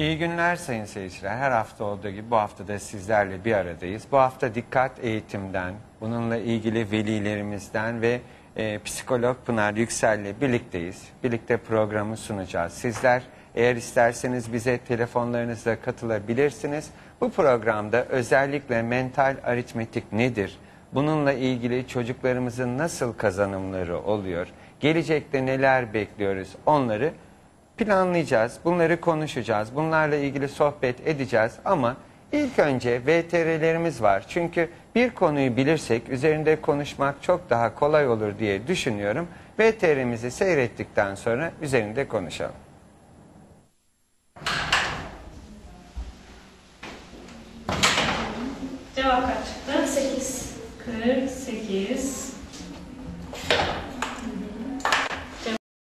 İyi günler sayın seyirciler. Her hafta olduğu gibi bu hafta da sizlerle bir aradayız. Bu hafta dikkat eğitimden, bununla ilgili velilerimizden ve e, psikolog Pınar Yüksel'le birlikteyiz. Birlikte programı sunacağız. Sizler eğer isterseniz bize telefonlarınızla katılabilirsiniz. Bu programda özellikle mental aritmetik nedir? Bununla ilgili çocuklarımızın nasıl kazanımları oluyor? Gelecekte neler bekliyoruz? Onları planlayacağız, bunları konuşacağız, bunlarla ilgili sohbet edeceğiz ama ilk önce VTR'lerimiz var. Çünkü bir konuyu bilirsek üzerinde konuşmak çok daha kolay olur diye düşünüyorum. VTR'mizi seyrettikten sonra üzerinde konuşalım. Cevap kaç çıktı? 8. 48.